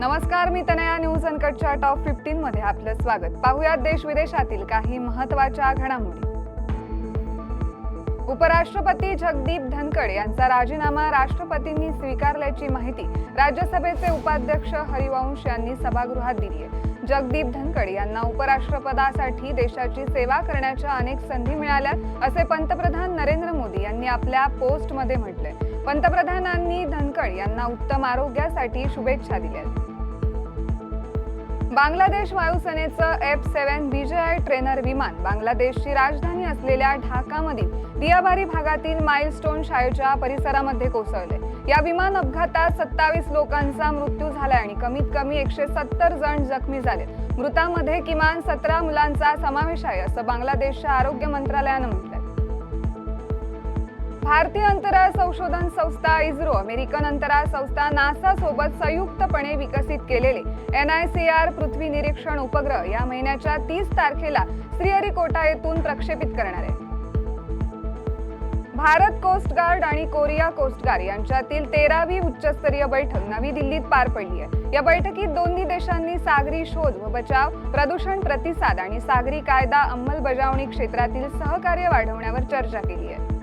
नमस्कार मी Tanaya news अनकटच्या top fifteen मध्ये आपलं स्वागत. पाहुयात देश विदेशातील काही महत्त्वाच्या घडामोडी. उपराष्ट्रपती जगदीप धनखड यांचा राजीनामा राष्ट्रपतींनी स्वीकारल्याची माहिती राज्यसभेचे उपाध्यक्ष हरिवंश यांनी सभागृहात दिली आहे जगदीप धनखड यांना उपराष्ट्रपदासाठी देशाची सेवा करण्याच्या अनेक संधी मिळाल्या असे पंतप्रधान नरेंद्र मोदी यांनी आपल्या पोस्टमध्ये म्हटलंय. पंतप्रधानांनी धनखड यांना उत्तम आरोग्यासाठी शुभेच्छा दिल्या आहेत. बांगलादेश वायुसेनेचं एफ सेव्हन बीजेआय ट्रेनर विमान बांगलादेशची राजधानी असलेल्या ढाकामधील दियाबारी भागातील माइलस्टोन शाळेच्या परिसरामध्ये कोसळले. या विमान अपघातात सत्तावीस लोकांचा मृत्यू झाला आणि कमीत कमी एकशे सत्तर जण जखमी झाले मृतांमध्ये किमान सतरा मुलांचा समावेश आहे असं बांगलादेशच्या आरोग्य मंत्रालयानं म्हटलं भारतीय अंतराळ संशोधन संस्था इस्रो अमेरिकन अंतराळ संस्था नासा सोबत संयुक्तपणे विकसित केलेले एन आय सी आर पृथ्वी निरीक्षण उपग्रह या महिन्याच्या तीस तारखेला श्रीहरिकोटा येथून प्रक्षेपित करणार आहे. भारत कोस्ट गार्ड आणि कोरिया कोस्ट गार्ड यांच्यातील तेरावी उच्चस्तरीय बैठक नवी दिल्लीत पार पडली आहे. या बैठकीत दोन्ही देशांनी सागरी शोध व बचाव प्रदूषण प्रतिसाद आणि सागरी कायदा अंमलबजावणी क्षेत्रातील सहकार्य वाढवण्यावर चर्चा केली आहे.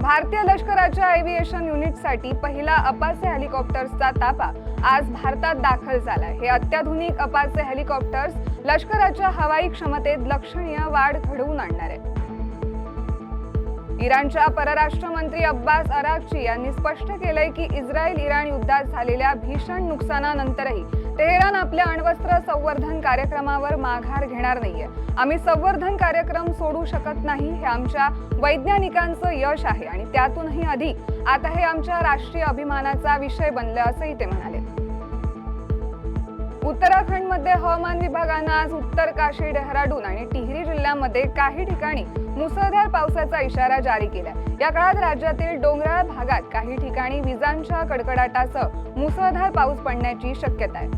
भारतीय लष्कराच्या एव्हिएशन युनिटसाठी पहिला अपाचे हेलिकॉप्टर्सचा ताफा आज भारतात दाखल झाला हे अत्याधुनिक अपाचे हेलिकॉप्टर्स लष्कराच्या हवाई क्षमतेत लक्षणीय वाढ घडवून आणणार आहे इराणच्या परराष्ट्र मंत्री अब्बास अराक्ची यांनी स्पष्ट केलंय की इस्रायल इराण युद्धात झालेल्या भीषण नुकसानानंतरही तेहरान आपल्या अण्वस्त्र संवर्धन कार्यक्रमावर माघार घेणार नाहीये. आम्ही संवर्धन कार्यक्रम सोडू शकत नाही हे आमच्या वैज्ञानिकांचं यश आहे आणि त्यातूनही अधिक. आता हे आमच्या राष्ट्रीय अभिमानाचा विषय बनले असंही ते म्हणाले. उत्तराखंडमध्ये हवामान विभागानं आज उत्तर काशी डेहराडून आणि टिहरी जिल्ह्यामध्ये काही ठिकाणी मुसळधार पावसाचा इशारा जारी केला या काळात राज्यातील डोंगराळ भागात काही ठिकाणी विजांच्या कडकडाटासह मुसळधार पाऊस पडण्याची शक्यता आहे.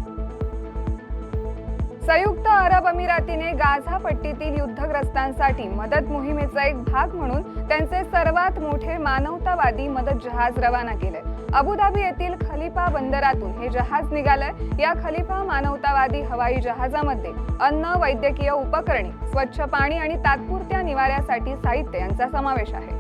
संयुक्त अरब अमिरातीने गाझा पट्टीतील युद्धग्रस्तांसाठी मदत मोहिमेचा एक भाग म्हणून त्यांचे सर्वात मोठे मानवतावादी मदत जहाज रवाना केले अबुधाबी येथील खलिफा बंदरातून हे जहाज निघालंय. या खलिफा मानवतावादी हवाई जहाजामध्ये अन्न वैद्यकीय उपकरणे स्वच्छ पाणी आणि तात्पुरत्या निवाऱ्यासाठी साहित्य यांचा समावेश आहे.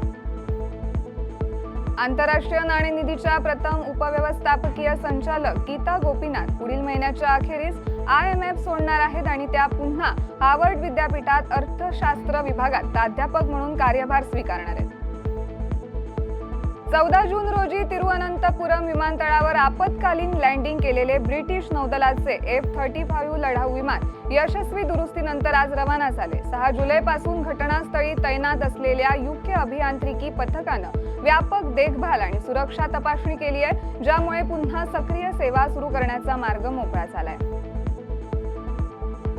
आंतरराष्ट्रीय नाणेनिधीच्या प्रथम उपव्यवस्थापकीय संचालक गीता गोपीनाथ पुढील महिन्याच्या अखेरीस आय एम एफ सोडणार आहेत आणि त्या पुन्हा हार्वर्ड विद्यापीठात अर्थशास्त्र विभागात प्राध्यापक म्हणून कार्यभार स्वीकारणार आहेत. चौदा जून रोजी तिरुअनंतपुरम विमानतळावर आपत्कालीन लँडिंग केलेले ब्रिटिश नौदलाचे एफ थर्टी फाईव्ह लढाऊ विमान यशस्वी दुरुस्तीनंतर आज रवाना झाले. सहा जुलैपासून घटनास्थळी तैनात असलेल्या युके अभियांत्रिकी पथकानं व्यापक देखभाल आणि सुरक्षा तपासणी केली आहे ज्यामुळे पुन्हा सक्रिय सेवा सुरू करण्याचा मार्ग मोकळा झालाय.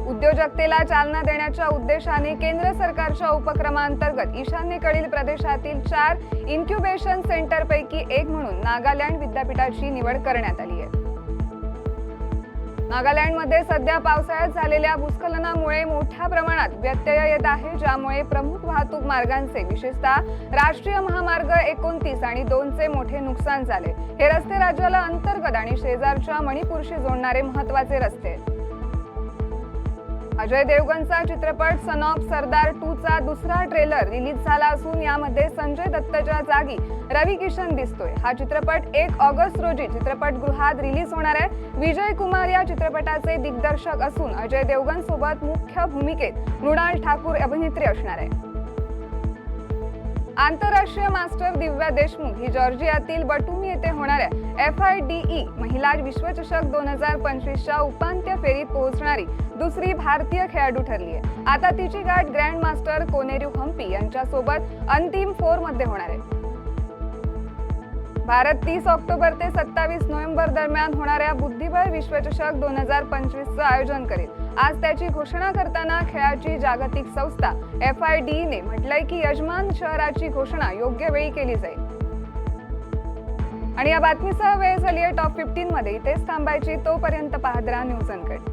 उद्योजकतेला चालना देण्याच्या उद्देशाने केंद्र सरकारच्या उपक्रमांतर्गत ईशान्येकडील प्रदेशातील चार इन्क्युबेशन सेंटरपैकी एक म्हणून नागालँड विद्यापीठाची निवड करण्यात आली आहे. नागालँडमध्ये सध्या पावसाळ्यात झालेल्या भूस्खलनामुळे मोठ्या प्रमाणात व्यत्यय येत आहे ज्यामुळे प्रमुख वाहतूक मार्गांचे विशेषतः राष्ट्रीय महामार्ग एकोणतीस आणि दोनचे मोठे नुकसान झाले. हे रस्ते राज्याला अंतर्गत आणि शेजारच्या मणिपूरशी जोडणारे महत्त्वाचे रस्ते आहेत. अजय देवगणचा चित्रपट सन ऑफ सरदार टू चा दुसरा ट्रेलर रिलीज झाला असून यामध्ये संजय दत्तच्या जागी रवी किशन दिसतोय. हा चित्रपट एक ऑगस्ट रोजी चित्रपटगृहात रिलीज होणार आहे. विजय कुमार या चित्रपटाचे दिग्दर्शक असून अजय देवगण सोबत मुख्य भूमिकेत मृणाल ठाकूर अभिनेत्री असणार आहे. आंतरराष्ट्रीय मास्टर दिव्या देशमुख ही जॉर्जियातील बटुमी येथे होणाऱ्या एफ आय डी ई महिला विश्वचषक दोन हजार पंचवीसच्या उपांत्य फेरीत पोहोचणारी दुसरी भारतीय खेळाडू ठरली आहे आता तिची गाठ ग्रँड मास्टर कोनेरू हम्पी यांच्यासोबत अंतिम फोरमध्ये होणार आहे. भारत तीस ऑक्टोबर ते सत्तावीस नोव्हेंबर दरम्यान होणाऱ्या बुद्धिबळ विश्वचषक दोन हजार पंचवीसचं आयोजन करेल. आज त्याची घोषणा करताना खेळाची जागतिक संस्था एफ आय डी ने म्हटलंय की यजमान शहराची घोषणा योग्य वेळी केली जाईल. आणि या बातमीसह वेळ झाली आहे टॉप फिफ्टीन मध्ये. इथेच थांबायची तोपर्यंत पाहत राहा न्यूज अनकट.